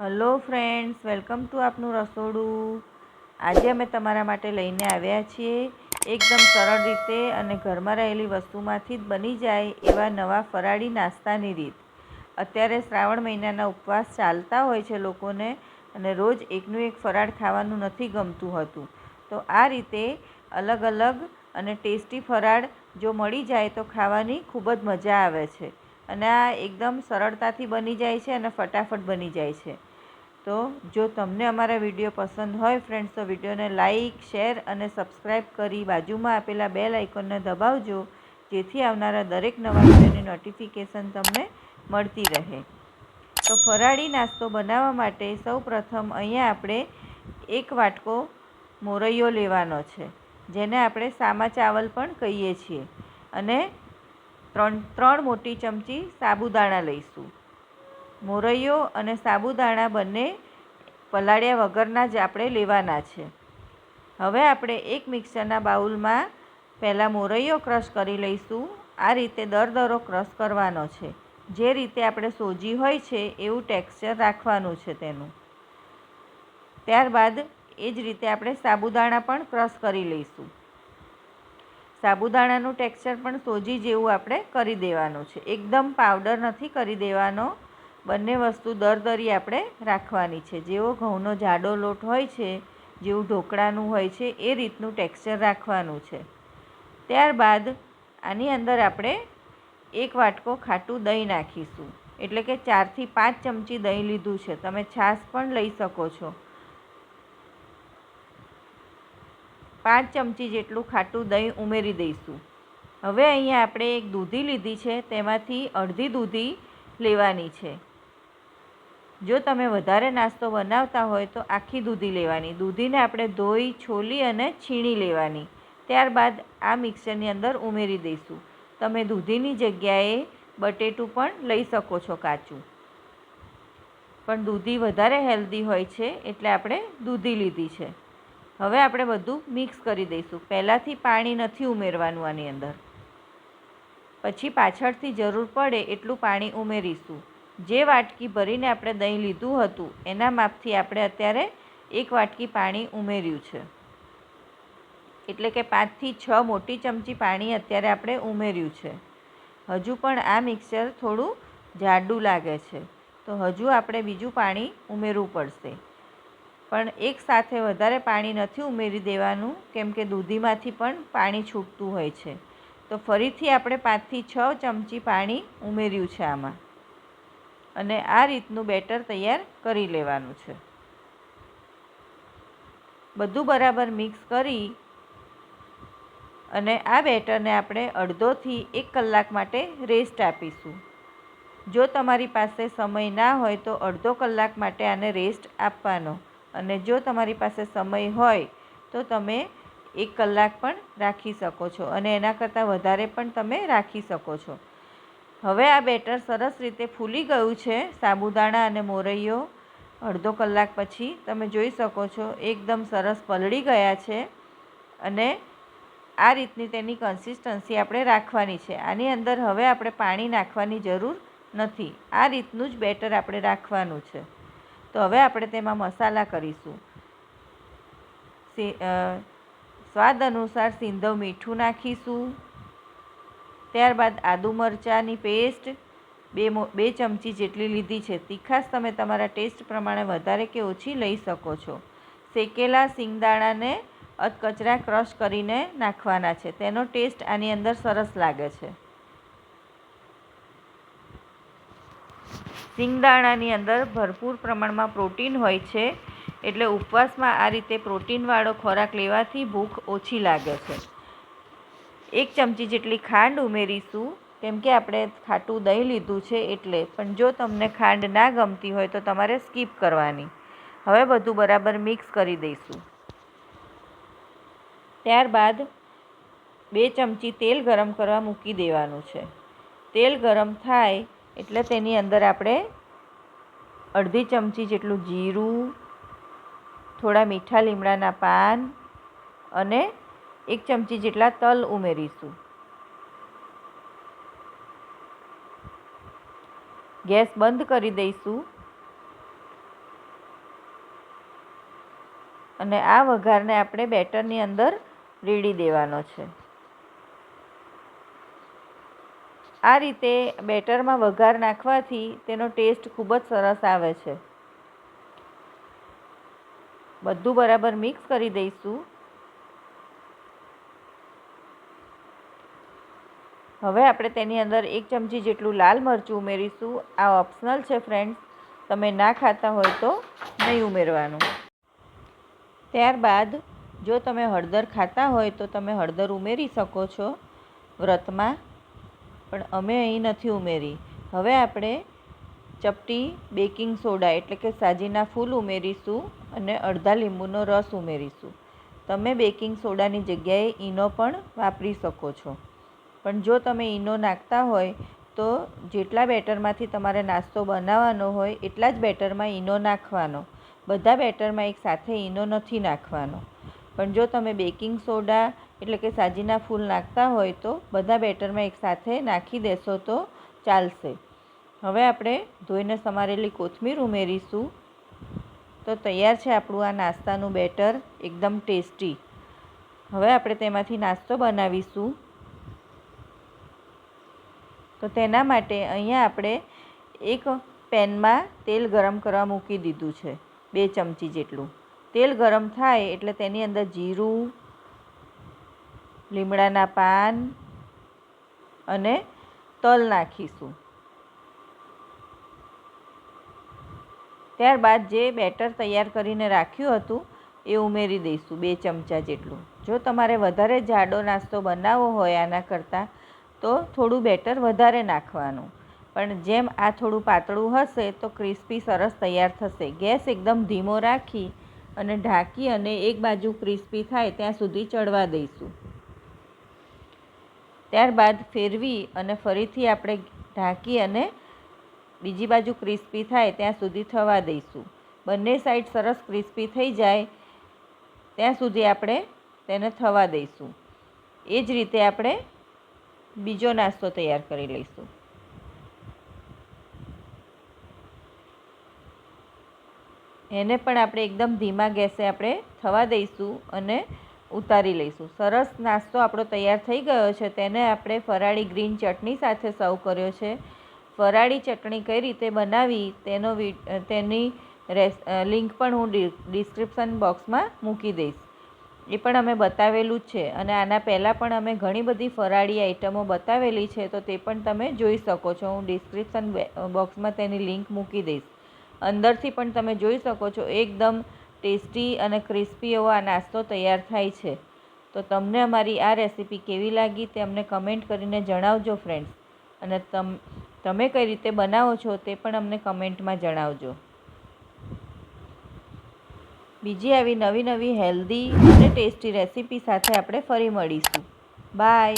Hello friends, welcome to આપનું રસોડું. આજે અમે તમારા માટે લઈને આવ્યા છીએ એકદમ સરળ રીતે અને ઘરમાં રહેલી વસ્તુમાંથી જ બની જાય એવા નવા ફરાળી નાસ્તાની રીત. અત્યારે શ્રાવણ મહિનાના ઉપવાસ ચાલતા હોય છે લોકોને અને રોજ એકનું એક ફરાળ ખાવાનું નથી ગમતું હતું. તો આ રીતે અલગ અલગ અને ટેસ્ટી ફરાળ જો મળી જાય તો ખાવાની ખૂબ જ મજા આવે છે. અને આ એકદમ સરળતાથી બની જાય છે અને ફટાફટ બની જાય છે. તો જો તમને અમારા વીડિયો પસંદ હોય ફ્રેન્ડ્સ તો વિડીયોને લાઇક શેર અને સબસ્ક્રાઈબ કરી બાજુમાં આપેલા બેલ આઇકોનને દબાવજો, જેથી આવનારા દરેક નવા વિડીયોની નોટિફિકેશન તમને મળતી રહે. તો ફરાળી નાસ્તો બનાવવા માટે સૌ પ્રથમ અહીંયા આપણે એક વાટકો મોરૈયો લેવાનો છે, જેને આપણે સામા ચાવલ પણ કહીએ છીએ. અને ત્રણ ત્રણ મોટી ચમચી સાબુદાણા લઈશું. મોરૈયો અને સાબુદાણા બંને પલાળ્યા વગરના જ આપણે લેવાના છે. હવે આપણે એક મિક્સરના બાઉલમાં પહેલાં મોરૈયો ક્રશ કરી લઈશું. આ રીતે દરદરો ક્રશ કરવાનો છે. જે રીતે આપણે સોજી હોય છે એવું ટેક્સચર રાખવાનું છે તેનું. ત્યારબાદ એ જ રીતે આપણે સાબુદાણા પણ ક્રશ કરી લઈશું. સાબુદાણાનું ટેક્સચર પણ સોજી જેવું આપણે કરી દેવાનું છે. એકદમ પાવડર નથી કરી દેવાનો. બંને વસ્તુ દરદરી આપણે રાખવાની છે. જેવો ઘઉંનો જાડો લોટ હોય છે, જેવું ઢોકળાનું હોય છે, એ રીતનું ટેક્સચર રાખવાનું છે. ત્યારબાદ આની અંદર આપણે એક વાટકો ખાટું દહીં નાખીશું. એટલે કે ચારથી પાંચ ચમચી દહીં લીધું છે. તમે છાશ પણ લઈ શકો છો. પાંચ ચમચી જેટલું ખાટું દહીં ઉમેરી દઈશું. હવે અહીંયા આપણે એક દૂધી લીધી છે. તેમાંથી અડધી દૂધી લેવાની છે. જો તમે વધારે નાસ્તો બનાવતા હોય તો આખી દૂધી લેવાની. દૂધીને આપણે ધોઈ, છોલી અને છીણી લેવાની. ત્યારબાદ આ મિક્સરની અંદર ઉમેરી દઈશું. તમે દૂધીની જગ્યાએ બટેટું પણ લઈ શકો છો કાચું. પણ દૂધી વધારે હેલ્ધી હોય છે એટલે આપણે દૂધી લીધી છે. હવે આપણે બધું મિક્સ કરી દઈશું. પહેલાંથી પાણી નથી ઉમેરવાનું આની અંદર. પછી પાછળથી જરૂર પડે એટલું પાણી ઉમેરીશું. જે વાટકી ભરીને આપણે દહીં લીધું હતું, એના માપથી આપણે અત્યારે એક વાટકી પાણી ઉમેર્યું છે. એટલે કે પાંચથી છ મોટી ચમચી પાણી અત્યારે આપણે ઉમેર્યું છે. હજુ પણ આ મિક્સર થોડું જાડું લાગે છે. તો હજુ આપણે બીજું પાણી ઉમેરવું પડશે. પણ એક સાથે વધારે પાણી નથી ઉમેરી દેવાનું, કેમ કે દૂધીમાંથી પણ પાણી છૂટતું હોય છે. તો ફરીથી આપણે પાંચથી છ ચમચી પાણી ઉમેર્યું છે આમાં. અને આ રીતનું બેટર તૈયાર કરી લેવાનું છે. બધું બરાબર મિક્સ કરી અને આ બેટરને આપણે અડધોથી એક કલાક માટે રેસ્ટ આપીશું. જો તમારી પાસે સમય ના હોય તો અડધો કલાક માટે આને રેસ્ટ આપવાનો અને જો તમારી પાસે સમય હોય તો તમે એક કલાક પણ રાખી શકો છો અને એના કરતાં વધારે પણ તમે રાખી શકો છો. હવે આ બેટર સરસ રીતે ફૂલી ગયું છે, સાબુદાણા અને મોરૈયો. અડધો કલાક પછી તમે જોઈ શકો છો, એકદમ સરસ પલળી ગયા છે અને આ રીતની તેની કન્સિસ્ટન્સી આપણે રાખવાની છે. આની અંદર હવે આપણે પાણી નાખવાની જરૂર નથી. આ રીતનું જ બેટર આપણે રાખવાનું છે. તો હવે આપણે તેમાં મસાલા કરીશું. સ્વાદ અનુસાર સિંધવ મીઠું નાખીશું. ત્યારબાદ આદુ મરચાંની પેસ્ટ બે બે ચમચી જેટલી લીધી છે. તીખાશ તમે તમારા ટેસ્ટ પ્રમાણે વધારે કે ઓછી લઈ શકો છો. શેકેલા સિંગદાણાને અધકચરા ક્રશ કરીને નાખવાના છે. તેનો ટેસ્ટ આની અંદર સરસ લાગે છે. સિંગદાણાની અંદર ભરપૂર પ્રમાણમાં પ્રોટીન હોય છે, એટલે ઉપવાસમાં આ રીતે પ્રોટીનવાળો ખોરાક લેવાથી ભૂખ ઓછી લાગે છે. એક ચમચી જેટલી ખાંડ ઉમેરીશું. કેમ કે આપણે ખાટું દહીં લીધું છે એટલે. પણ જો તમને ખાંડ ના ગમતી હોય તો તમારે સ્કીપ કરવાની. હવે બધું બરાબર મિક્સ કરી દઈશું. ત્યારબાદ બે ચમચી તેલ ગરમ કરવા મૂકી દેવાનું છે. તેલ ગરમ થાય એટલે તેની અંદર આપણે અડધી ચમચી જેટલું જીરું, થોડા મીઠા લીમડાના પાન અને એક ચમચી જેટલા તલ ઉમેરીશું. ગેસ બંધ કરી દઈશું. અને આ વઘારને આપણે બેટરની અંદર રેડી દેવાનો છે. આ રીતે બેટરમાં વઘાર નાખવાથી તેનો ટેસ્ટ ખૂબ જ સરસ આવે છે. બધું બરાબર મિક્સ કરી દઈશું. હવે આપણે તેની અંદર એક ચમચી જેટલું લાલ મરચું ઉમેરીશું. આ ઓપ્શનલ છે ફ્રેન્ડ્સ તમે ના ખાતા હોય તો નહીં ઉમેરવાનું. ત્યારબાદ જો તમે હળદર ખાતા હોય તો તમે હળદર ઉમેરી શકો છો વ્રતમાં, પણ અમે અહીં નથી ઉમેરી. હવે આપણે ચપટી બેકિંગ સોડા એટલે કે સાજીના ફૂલ ઉમેરીશું અને અડધા લીંબુનો રસ ઉમેરીશું. તમે બેકિંગ સોડાની જગ્યાએ ઈનો પણ વાપરી શકો છો. પણ જો તમે ઈનો નાખતા હોય, તો જેટલા બેટરમાંથી તમારે નાસ્તો બનાવવાનો હોય, એટલા જ બેટરમાં ઈનો નાખવાનો. બધા બેટરમાં એક સાથે ઈનો નથી નાખવાનો. પણ જો તમે બેકિંગ સોડા, એટલે કે સાજીના ફૂલ નાખતા હોય, તો બધા બેટરમાં એક સાથે નાખી દેશો તો ચાલશે. હવે આપણે ધોઈને સમારેલી કોથમીર ઉમેરીશું. તો તૈયાર છે આપણું આ નાસ્તાનું બેટર, એકદમ ટેસ્ટી. હવે આપણે તેમાંથી નાસ્તો બનાવીશું. તો તેના માટે અહીંયા આપણે એક પેનમાં તેલ ગરમ કરવા મૂકી દીધું છે, બે ચમચી જેટલું. તેલ ગરમ થાય એટલે તેની અંદર જીરું, લીમડાના પાન અને તલ નાખીશું. ત્યારબાદ જે બેટર તૈયાર કરીને રાખ્યું હતું એ ઉમેરી દઈશું બે ચમચા જેટલું. જો તમારે વધારે જાડો નાસ્તો બનાવવો હોય આના કરતાં તો થોડું બેટર વધારે નાખવાનું. પણ જેમ આ થોડું પાતળું હશે તો ક્રિસ્પી સરસ તૈયાર થશે. ગેસ એકદમ ધીમો રાખી અને ઢાંકી અને એક બાજુ ક્રિસ્પી થાય ત્યાં સુધી ચડવા દઈશું. ત્યારબાદ ફેરવી અને ફરીથી આપણે ઢાંકી અને બીજી બાજુ ક્રિસ્પી થાય ત્યાં સુધી થવા દઈશું. બંને સાઈડ સરસ ક્રિસ્પી થઈ જાય ત્યાં સુધી આપણે તેને થવા દઈશું. એ જ રીતે આપણે બીજો નાસ્તો તૈયાર કરી લઈશું. એને પણ આપણે એકદમ ધીમા ગેસે આપણે થવા દઈશું અને ઉતારી લઈશું. સરસ નાસ્તો આપણો તૈયાર થઈ ગયો છે. તેને આપણે ફરાળી ગ્રીન ચટણી સાથે સર્વ કર્યો છે. ફરાળી ચટણી કઈ રીતે બનાવી તેનો તેની રેસ, લિંક પણ હું ડિસ્ક્રિપ્શન બોક્સમાં મૂકી દઈશ. એ પણ અમે બતાવેલું જ છે. અને આના પહેલાં પણ અમે ઘણી બધી ફરાળી આઈટમો બતાવેલી છે, તો તે પણ તમે જોઈ શકો છો. હું ડિસ્ક્રિપ્શન બોક્સમાં તેની લિંક મૂકી દઈશ. અંદરથી પણ તમે જોઈ શકો છો, એકદમ ટેસ્ટી અને ક્રિસ્પી એવો આ નાસ્તો તૈયાર થાય છે. તો તમને અમારી આ રેસીપી કેવી લાગી તે અમને કમેન્ટ કરીને જણાવજો ફ્રેન્ડ્સ. અને તમ, તમે કઈ રીતે બનાવો છો તે પણ અમને કમેન્ટમાં જણાવજો. બીજી આવી નવી નવી હેલ્ધી અને ટેસ્ટી રેસીપી સાથે આપણે ફરી મળીશું. બાય.